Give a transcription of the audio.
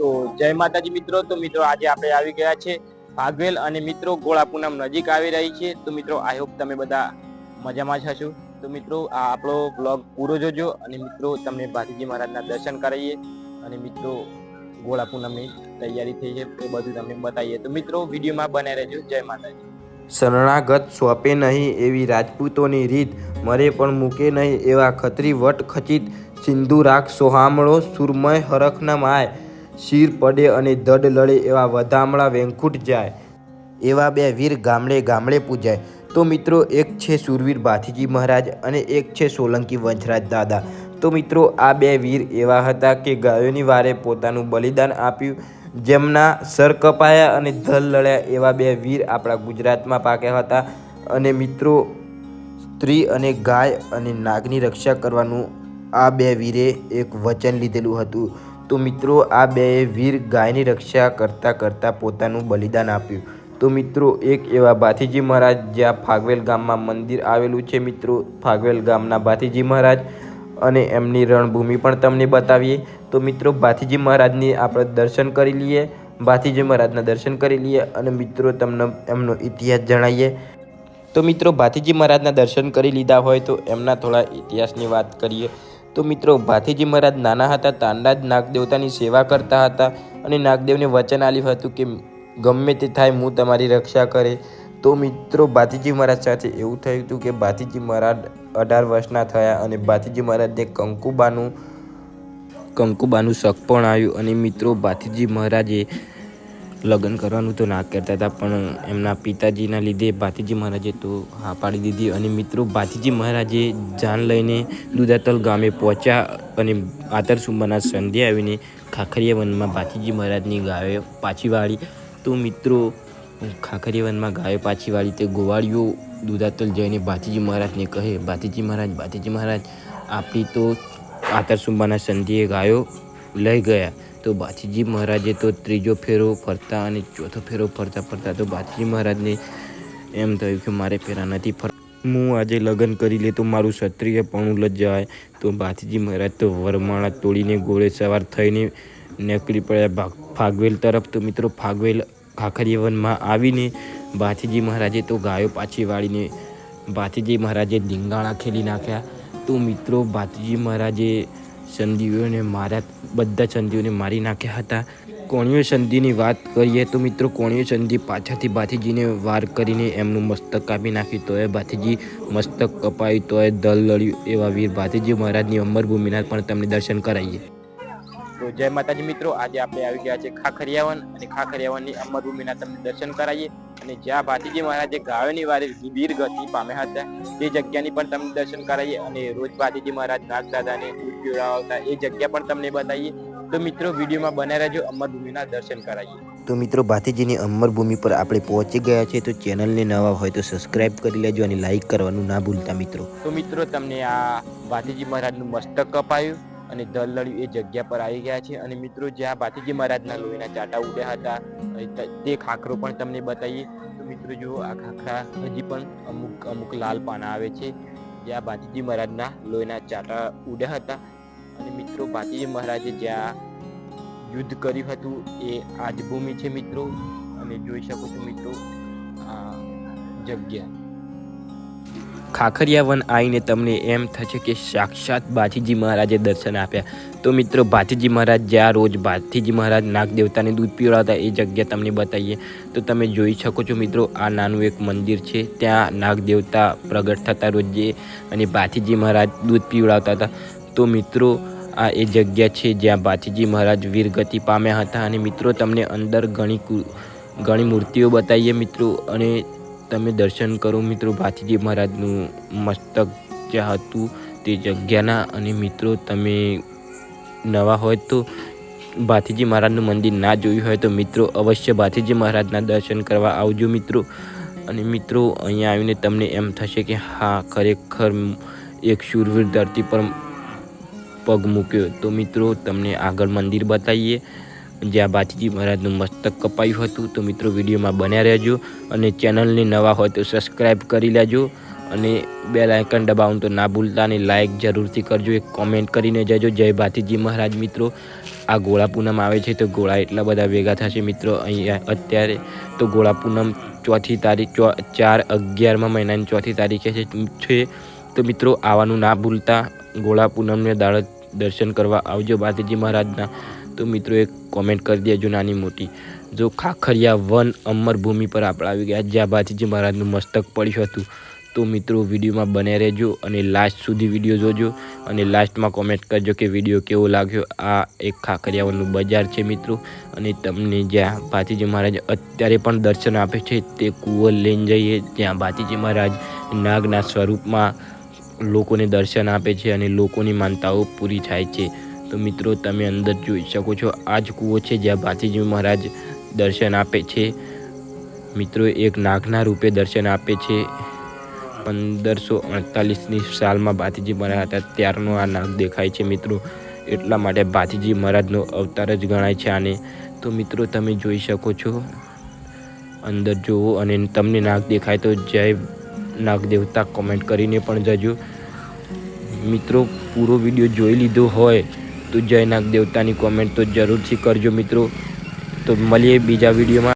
તો જય માતાજી મિત્રો. તો મિત્રો આજે આપણે આવી ગયા છે ભાગવેલ અને મિત્રો ગોળા પૂનમ નજીક આવી રહી છે. તો મિત્રો આઈ હોપ તમે બધા મજામાં જ હશો. તો મિત્રો, આ આપણો બ્લોગ પૂરો જોજો અને મિત્રો, તમને ભાતીજી મહારાજના દર્શન કરાવીએ અને મિત્રો, ગોળા પૂનમની તૈયારી થઈ છે એ બધું તમને બતાવીએ. તો મિત્રો, વિડીયોમાં બને રહેજો. જય માતાજી. શરણાગત સોંપે નહીં એવી રાજપૂતોની રીત, મરે પણ મૂકે નહીં એવા ખત્રી વટ ખચિત સિંધુ રાખ સોહામણો સુરમય હરખના માય. શીર પડે અને ધડ લડે એવા વધામણા વેંકુટ જાય. એવા બે વીર ગામડે ગામડે પૂજાય. તો મિત્રો, એક છે સુરવીર ભાથીજી મહારાજ અને એક છે સોલંકી વંશરાજ દાદા. તો મિત્રો, આ બે વીર એવા હતા કે ગાયોની વારે પોતાનું બલિદાન આપ્યું. જેમના સર કપાયા અને ધલ લડ્યા એવા બે વીર આપણા ગુજરાતમાં પાક્યા હતા. અને મિત્રો, સ્ત્રી અને ગાય અને નાગની રક્ષા કરવાનું આ બે વીરે એક વચન લીધેલું હતું. તો મિત્રો, આ બે વીર ગાયની રક્ષા કરતાં કરતાં પોતાનું બલિદાન આપ્યું. તો મિત્રો, એક એવા ભાથીજી મહારાજ જ્યાં ફાગવેલ ગામમાં મંદિર આવેલું છે મિત્રો, ફાગવેલ ગામના ભાથીજી મહારાજ અને એમની રણભૂમિ પણ તમને બતાવીએ. તો મિત્રો, ભાથીજી મહારાજની આપણે દર્શન કરી લઈએ. ભાથીજી મહારાજના દર્શન કરી લઈએ અને મિત્રો, તમને એમનો ઇતિહાસ જણાવીએ. તો મિત્રો, ભાથીજી મહારાજના દર્શન કરી લીધા હોય તો એમના થોડા ઇતિહાસની વાત કરીએ. તો મિત્રો, ભાથીજી મહારાજ નાના હતા તાંડા નાગદેવતાની સેવા કરતા હતા અને નાગદેવને વચન આપ્યું હતું કે, ગમે તે થાય હું તમારી રક્ષા કરે. તો મિત્રો ભાતીજી મહારાજ સાથે એવું થયું હતું કે ભાતીજી મહારાજ અઢાર વર્ષના થયા અને ભાથીજી મહારાજને કંકુબાનું કંકુબાનું શક પણ આવ્યું અને મિત્રો ભાતીજી મહારાજે લગ્ન કરવાનું તો ના કરતા હતા, પણ એમના પિતાજીના લીધે ભાતીજી મહારાજે તો હા પાડી દીધી અને મિત્રો ભાતીજી મહારાજે જાન લઈને દુધાતલ ગામે પહોંચ્યા અને આતરસુંબાના સંધ્યા આવીને ખાખરિયા વનમાં ભાતીજી મહારાજની ગાયો પાછી વાળી. તો મિત્રો, ખાખરિયા વનમાં ગાયો પાછી વાળી તે ગોવાળીઓ દુધાતલ જઈને ભાતીજી મહારાજને કહે, ભાતીજી મહારાજ ભાતીજી મહારાજ, આપણી તો આતરસુંબાના સંધિએ ગાયો લઈ ગયા. તો બાથીજી મહારાજે તો ત્રીજો ફેરો ફરતા અને ચોથો ફેરો ફરતા ફરતા તો બાથીજી મહારાજને એમ થયું કે મારે ફેરા નથી ફર હું આજે લગ્ન કરી લે તો મારું ક્ષત્રિય પણ જાય. તો બાથીજી મહારાજ તો વરમાળા તોડીને ઘોડે સવાર થઈને નીકળી પડ્યા ભાગ ફાગવેલ તરફ. તો મિત્રો ફાગવેલ ખાખરીવનમાં આવીને બાછીજી મહારાજે તો ગાયો પાછી વાળીને બાછીજી મહારાજે ધીંગાણા ખેલી નાખ્યા. તો મિત્રો, બાથીજી મહારાજે સંધિઓને માર્યા બધા સંધિઓને મારી નાખ્યા હતા. કોણીય સંધિની વાત કરીએ તો મિત્રો કોણીય સંધિ પાછળથી ભાથીજીને વાર કરીને એમનું મસ્તક કાપી નાખ્યું તોય ભાથીજી મસ્તક કપાયું તોય દલ લડ્યું એવા વીર ભાથીજી મહારાજની અમરભૂમિના પણ તમને દર્શન કરાવીએ તો જય માતાજી મિત્રો, આજે આપણે આવી ગયા છે ખાખરિયાવન અને ખાખરિયાવનની અમરભૂમિના તમને દર્શન કરાવીએ અને જ્યાં ભાતીજી મહારાજે ગાયોની વારે વીર ગતિ પામ્યા હતા તે જગ્યાની પણ તમને દર્શન કરાવીએ અને રોજ ભાતીજી મહારાજ નાગદાદાને દૂધ પીવડાવતા એ જગ્યા પણ તમને બતાવીએ તો મિત્રો વિડીયોમાં બને રહેજો અમરભૂમિના દર્શન કરાવીએ તો મિત્રો ભાતીજીની અમરભૂમિ પર આપણે પહોંચી ગયા છે તો ચેનલને નવા હોય તો સબસ્ક્રાઇબ કરી લેજો અને લાઇક કરવાનું ના ભૂલતા મિત્રો. તો મિત્રો તમને આ ભાતીજી મહારાજનું મસ્તક કપાયું અને દલ લડ્યું એ જગ્યા પર આવી ગયા છે. અને મિત્રો જ્યાં ભાતીજી મહારાજના લોહીના ચાટા ઉડ્યા હતા તે ખાખરો પણ તમને બતાવીએ. તો મિત્રો, જુઓ, આ ખાખરા હજી પણ અમુક અમુક લાલ પાના આવે છે. જ્યાં ભાતીજી મહારાજના લોહીના ચાટા ઉડ્યા હતા. અને મિત્રો ભાતીજી મહારાજે જ્યાં યુદ્ધ કર્યું હતું, એ આજભૂમિ ભૂમિ છે મિત્રો. અને જોઈ શકો છો મિત્રો, આ જગ્યા. ખાખરિયા વન આવીને તમને એમ થશે કે સાક્ષાત ભાથીજી મહારાજે દર્શન આપ્યા. તો મિત્રો, ભાથીજી મહારાજ જ્યાં રોજ ભાથીજી મહારાજ નાગદેવતાને દૂધ પીવડાવતા એ જગ્યા તમને બતાવીએ. તો તમે જોઈ શકો છો મિત્રો, આ નાનું એક મંદિર છે. ત્યાં નાગદેવતા પ્રગટ થતા રોજે અને ભાથીજી મહારાજ દૂધ પીવડાવતા હતા. તો મિત્રો, આ એ જગ્યા છે જ્યાં ભાથીજી મહારાજ વીરગતિ પામ્યા હતા. અને મિત્રો, તમને અંદર ઘણી ઘણી મૂર્તિઓ બતાવીએ મિત્રો. અને તમે દર્શન કરો મિત્રો. ભાતીજી મહારાજનું મસ્તક જ્યાં હતું તે જગ્યાના અને મિત્રો તમે નવા હોય તો ભાતીજી મહારાજનું મંદિર ના જોયું હોય તો મિત્રો અવશ્ય ભાતીજી મહારાજના દર્શન કરવા આવજો મિત્રો. અને મિત્રો અહીંયા આવીને તમને એમ થશે કે હા, ખરેખર એક શૂરવીર ધરતી પર પગ મૂક્યો. તો મિત્રો તમને આગળ મંદિર બતાવીએ. જ્યાં ભાતીજી મહારાજનું મસ્તક કપાયું હતું. તો મિત્રો, વિડીયોમાં બન્યા રહેજો અને ચેનલને નવા હોય તો સબસ્ક્રાઈબ કરી લેજો અને બે લાઇકન દબાવવાનું તો ના ભૂલતા અને લાઇક જરૂરથી કરજો. એક કોમેન્ટ કરીને જજો. જય ભાતીજી મહારાજ. મિત્રો, આ ગોળા પૂનમ આવે છે તો ગોળા એટલા બધા ભેગા થશે મિત્રો. અહીંયા અત્યારે તો ગોળા પૂનમ ચોથી તારીખ, ચો, ચાર અગિયારમા મહિનાની ચોથી તારીખે છે છે. તો મિત્રો, આવવાનું ના ભૂલતા ગોળા પૂનમને દાળ દર્શન કરવા આવજો ભાતીજી મહારાજના. તો મિત્રો એક કોમેન્ટ કરી દેજો નાની મોટી. જો ખાખરિયા વન અમર ભૂમિ પર આપણે આવી ગયા. જ્યાં ભાતીજી મહારાજનું મસ્તક પડ્યું હતું, તો મિત્રો વિડીયોમાં બને રહેજો અને લાસ્ટ સુધી વીડિયો જોજો અને લાસ્ટમાં કોમેન્ટ કરજો કે વીડિયો કેવો લાગ્યો. આ એક ખાખરિયાવનનું બજાર છે મિત્રો અને તમને જ્યાં ભાતીજી મહારાજ અત્યારે પણ દર્શન આપે છે તે કૂવો લઈને જઈએ. ત્યાં ભાતીજી મહારાજ નાગના સ્વરૂપમાં લોકોને દર્શન આપે છે અને લોકોની માનતાઓ પૂરી થાય છે. તો મિત્રો, તમે અંદર જોઈ શકો છો, આ જ કૂવો છે જ્યાં ભાતીજી મહારાજ દર્શન આપે છે. મિત્રો, એક નાગના રૂપે દર્શન આપે છે. પંદરસો અડતાલીસની સાલમાં ભાતીજી મહારાજ હતા, ત્યારનો આ નાગ દેખાય છે મિત્રો. એટલા માટે ભાતીજી મહારાજનો અવતાર જ ગણાય છે આને. તો મિત્રો, તમે જોઈ શકો છો. અંદર જુઓ અને તમને નાગ દેખાય તો જય નાગ દેવતા કોમેન્ટ કરીને પણ જજો. મિત્રો, પૂરો વીડિયો જોઈ લીધો હોય તો જય નાગ દેવતાની કોમેન્ટ તો જરૂરથી કરજો મિત્રો. તો મળીએ બીજા વિડીયોમાં.